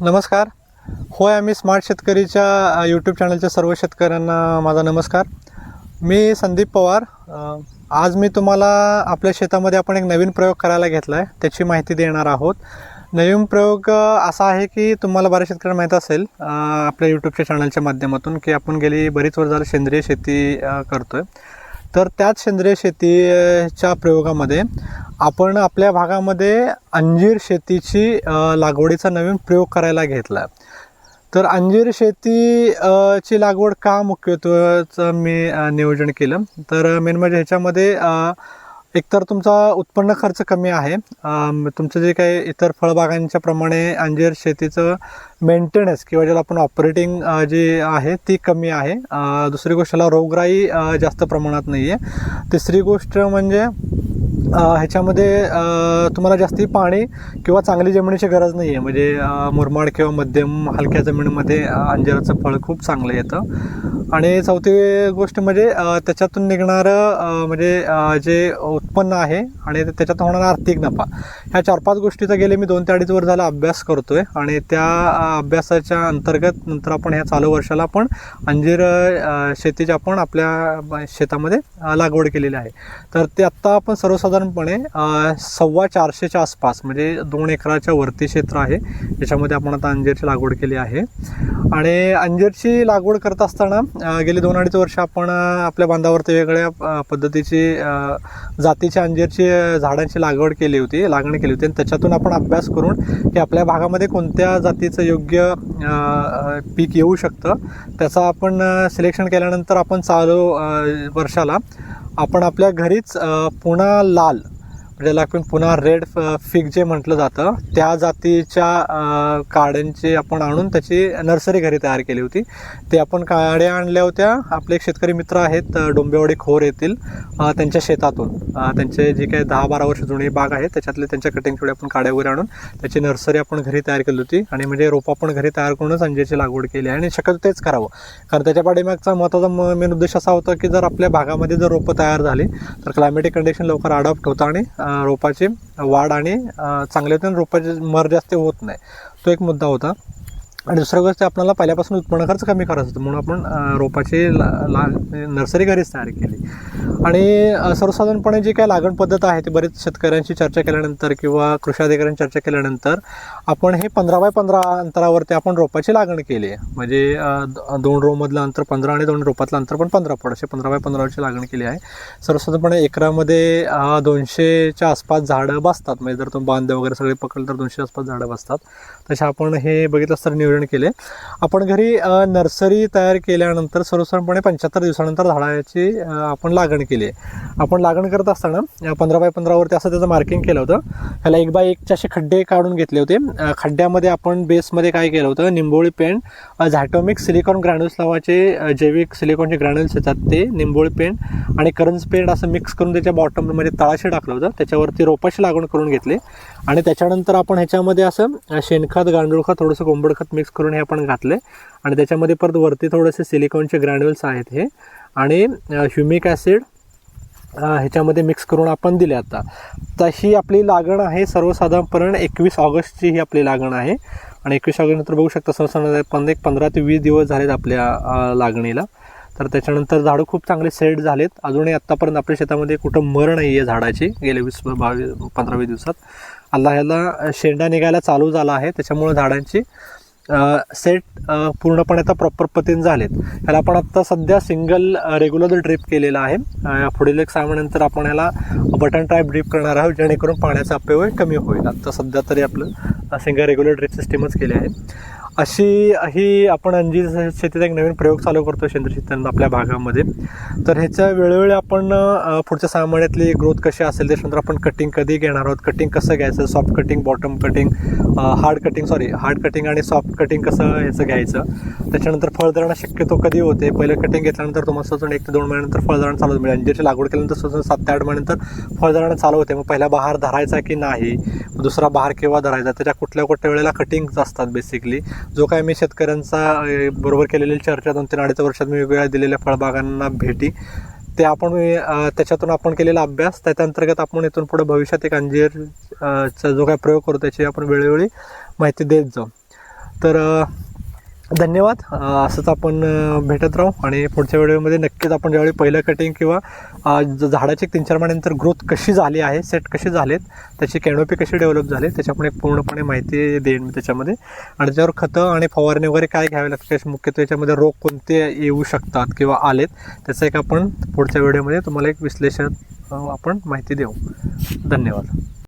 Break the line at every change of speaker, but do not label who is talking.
नमस्कार. होय आम्ही स्मार्ट शेतकरीच्या यूट्यूब चॅनलच्या सर्व शेतकऱ्यांना माझा नमस्कार. मी संदीप पवार. आज मी तुम्हाला आपल्या शेतामध्ये आपण एक नवीन प्रयोग करायला घेतला आहे त्याची माहिती देणार आहोत. नवीन प्रयोग असा आहे की तुम्हाला बऱ्याच शेतकऱ्यांना माहीत असेल आपल्या यूट्यूबच्या चॅनलच्या माध्यमातून की आपण गेली बरीच वर्ष झालं सेंद्रिय शेती करतो करतोय. तर त्याच सेंद्रिय शेतीच्या प्रयोगामध्ये आपण आपल्या भागामध्ये अंजीर शेतीची लागवडीचा नवीन प्रयोग करायला घेतला तर अंजीर शेती ची लागवड का मुख्यत्वेचं मी नियोजन केलं? तर मेन म्हणजे ह्याच्यामध्ये एकतर तुमचा उत्पन्न खर्च कमी आहे. तुमचं जे काही इतर फळबागांच्या प्रमाणे अंजीर शेतीचं मेंटेनन्स किंवा ज्याला आपण ऑपरेटिंग जी आहे ती कमी आहे. दुसरी दुसरी गोष्टीला रोगराई जास्त प्रमाणात नाही आहे तिसरी गोष्ट म्हणजे ह्याच्यामध्ये तुम्हाला जास्ती पाणी किंवा चांगली जमिनीची गरज नाही आहे. म्हणजे मुरमाड किंवा मध्यम हलक्या जमिनीमध्ये अ, अंजिराचं फळ खूप चांगलं येतं. आणि चौथी गोष्ट म्हणजे त्याच्यातून निघणारं म्हणजे जे उत्पन्न आहे आणि त्याच्यात होणारा आर्थिक नफा. ह्या चार पाच गोष्टीचा गेले मी दोन ते अडीच वर्ष झाला अभ्यास करतोय. आणि त्या अभ्यासाच्या अंतर्गत नंतर आपण ह्या चालू वर्षाला आपण अंजीर शेतीची आपण आपल्या शेतामध्ये लागवड केलेली आहे. तर ते आत्ता आपण सर्वसाधारण साधारणपणे सव्वा चारशेच्या आसपास म्हणजे दोन एकराच्या वरती क्षेत्र आहे. त्याच्यामध्ये आपण आता अंजीरची लागवड केली आहे. आणि अंजीरची लागवड करत असताना गेली दोन अडीच वर्ष आपण आपल्या बांधावरती वेगळ्या पद्धतीची जातीच्या अंजीरची झाडांची लागवड केली होती लागण केली होती. आणि त्याच्यातून आपण अभ्यास करून की आपल्या भागामध्ये कोणत्या जातीचं योग्य पीक येऊ शकतं त्याचा आपण सिलेक्शन केल्यानंतर आपण चालू वर्षाला आपण आपल्या घरीच पुणा पुन्हा लाल आपल्याला ज्याला आपण पुन्हा रेड फिग जे म्हटलं जातं त्या जातीच्या काड्यांची आपण आणून त्याची नर्सरी घरी तयार केली होती. ते आपण काड्या आणल्या होत्या. आपले एक शेतकरी मित्र आहेत डोंबेवाडी खोर येथील त्यांच्या शेतातून. त्यांचे जे काही दहा बारा वर्ष जुनी बाग आहे त्याच्यातले त्यांच्या कटिंग थोडी आपण काड्या वगैरे आणून त्याची नर्सरी आपण घरी तयार केली होती. आणि म्हणजे रोपं आपण घरी तयार करूनच अंजीरची लागवड केली आणि शक्यतो तेच करावं. कारण त्याच्या पाठीमागचा महत्त्वाचा मेन उद्देश असा होता की जर आपल्या भागामध्ये जर रोपं तयार झाली तर क्लायमेटिक कंडिशन लवकर अडॉप्ट होतं आणि रोपाची वाढ आणि चांगल्यातून रोपाचे होते आणि रोपाची मर जास्त होत नाही. तो एक मुद्दा होता. आणि दुसरं गोष्ट आपल्याला पहिल्यापासून उत्पन्न खर्च कमी करायचा होतं म्हणून आपण रोपाची ला ला नर्सरी घरीच तयार केली. आणि सर्वसाधारणपणे जी काय लागण पद्धत आहे ती बरेच शेतकऱ्यांशी चर्चा केल्यानंतर किंवा कृषी अधिकाऱ्यांची चर्चा केल्यानंतर आपण हे पंधरा बाय पंधरा अंतरावरती आपण रोपाची लागण केली म्हणजे द- दोन रोमधलं अंतर पंधरा आणि दोन रोपातलं अंतर पण पंधरा पड असे पंधरा बाय पंधराची लागण केली आहे. सर्वसाधारणपणे एकरामध्ये दोनशेच्या आसपास झाडं बसतात. म्हणजे जर तुम्ही बांधे वगैरे सगळे पकडलं तर दोनशे आसपास झाडं बसतात. तसे आपण हे बघितलं तर संकलन केले. आपण घरी नर्सरी तयार केल्यानंतर सर्वसाधारणपणे पंच्याहत्तर दिवसानंतर झाडाची आपण लागण केली. आहे आपण लागण करत असताना पंधरा बाय पंधरावरती असं त्याचं मार्किंग केलं होतं. ह्याला एक बाय एकचे असे खड्डे काढून घेतले होते. खड्ड्यामध्ये आपण बेसमध्ये काय केलं होतं? निंबोळी पेंट झॅटोमिक सिलिकॉन ग्रॅन्युल्स नावाचे जैविक सिलिकॉनचे ग्रॅन्युल्स येतात ते निंबोळी पेंट आणि करंज पेंट असं मिक्स करून त्याच्या बॉटम तळाशी टाकलं होतं. त्याच्यावरती रोपाशी लागवण करून घेतली. आणि त्याच्यानंतर आपण ह्याच्यामध्ये असं शेणखत गांडूळ खत थोडंसं कोंबड खत मिक्स मिक्स करून हे आपण घातले आणि त्याच्यामध्ये परत वरती थोडेसे सिलिकॉनचे ग्रॅन्युअल्स आहेत हे. आणि ह्युमिक ॲसिड ह्याच्यामध्ये मिक्स करून आपण दिले आता. तर ही आपली लागण आहे सर्वसाधारणपणे एकवीस ऑगस्टची ही आपली लागण आहे. आणि एकवीस ऑगस्टनंतर बघू शकता सर्वसाधारण पण एक पंधरा ते वीस दिवस झालेत आपल्या लागणीला. तर त्याच्यानंतर झाडं खूप चांगले सेट झालेत. अजूनही आत्तापर्यंत आपल्या शेतामध्ये कुठं मर नाही आहे झाडाची. गेल्या वीस बावीस पंधरावीस दिवसात. अल्ला ह्याला शेंडा निघायला चालू झाला आहे. त्याच्यामुळे झाडांची सेट पूर्णपणे आता प्रॉपर पतीन झालेत. ह्याला आपण आत्ता सध्या सिंगल रेग्युलर ड्रिप केलेला आहे पुढील एक सहा महिन्यानंतर आपण ह्याला बटन टाईप ड्रिप करणार आहोत जेणेकरून पाण्याचा अपव्यय कमी होईल. आत्ता सध्या तरी आपलं सिंगल रेग्युलर ड्रिप सिस्टीमच केली आहे. अशी ही आपण अंजीर शेतीचा एक नवीन प्रयोग चालू करतो सेंद्रिय शेती आपल्या भागामध्ये. तर ह्याच्या वेळोवेळी आपण पुढच्या सहा महिन्यातली ग्रोथ कशी असेल त्याच्यानंतर आपण कटिंग कधी घेणार आहोत? कटिंग कसं घ्यायचं? Soft cutting bottom cutting hard cutting sorry hard cutting आणि सॉफ्ट कटिंग कसं याचं घ्यायचं? त्याच्यानंतर फळधरणा शक्यतो कधी होते? पहिलं कटिंग घेतल्यानंतर तुम्हाला सजून एक ते दोन महिन्यानंतर फळधरण चालू मिळेल. म्हणजे ज्याची लागवड केल्यानंतर सजून सात ते आठ महिन्यानंतर फळधरण चालू होते. मग पहिला बहार धरायचा की नाही? दुसरा बहार केव्हा धरायचा? त्याच्या कुठल्या कुठल्या वेळेला कटिंग्स असतात बेसिकली जो काय मी शेतकऱ्यांचा बरोबर केलेली चर्चा दोन तीन अडीच वर्षात मी वेगवेगळ्या दिलेल्या फळबागांना भेटी. ते आपण त्याच्यातून आपण केलेला अभ्यास. त्याच्या अंतर्गत आपण इथून पुढे भविष्यात एक अंजीर चा जो काय प्रयोग करू त्याची आपण वेळोवेळी माहिती देत जाऊ. तर धन्यवाद. असंच आपण भेटत राहू आणि पुढच्या व्हिडिओमध्ये नक्कीच आपण ज्यावेळी पहिलं कटिंग किंवा ज- झाडाची तीन चार महिन्यानंतर ग्रोथ कशी झाली आहे सेट कशी झालेत त्याची कॅनोपी कशी डेव्हलप झाली त्याची आपण एक पूर्णपणे माहिती देईन मी त्याच्यामध्ये. आणि त्याच्यावर खतं आणि फवारणी वगैरे काय घ्यावे लागते मुख्यत्वे याच्यामध्ये रोग कोणते येऊ शकतात किंवा आलेत त्याचं एक आपण पुढच्या व्हिडिओमध्ये तुम्हाला एक विश्लेषण आपण माहिती देऊ. धन्यवाद.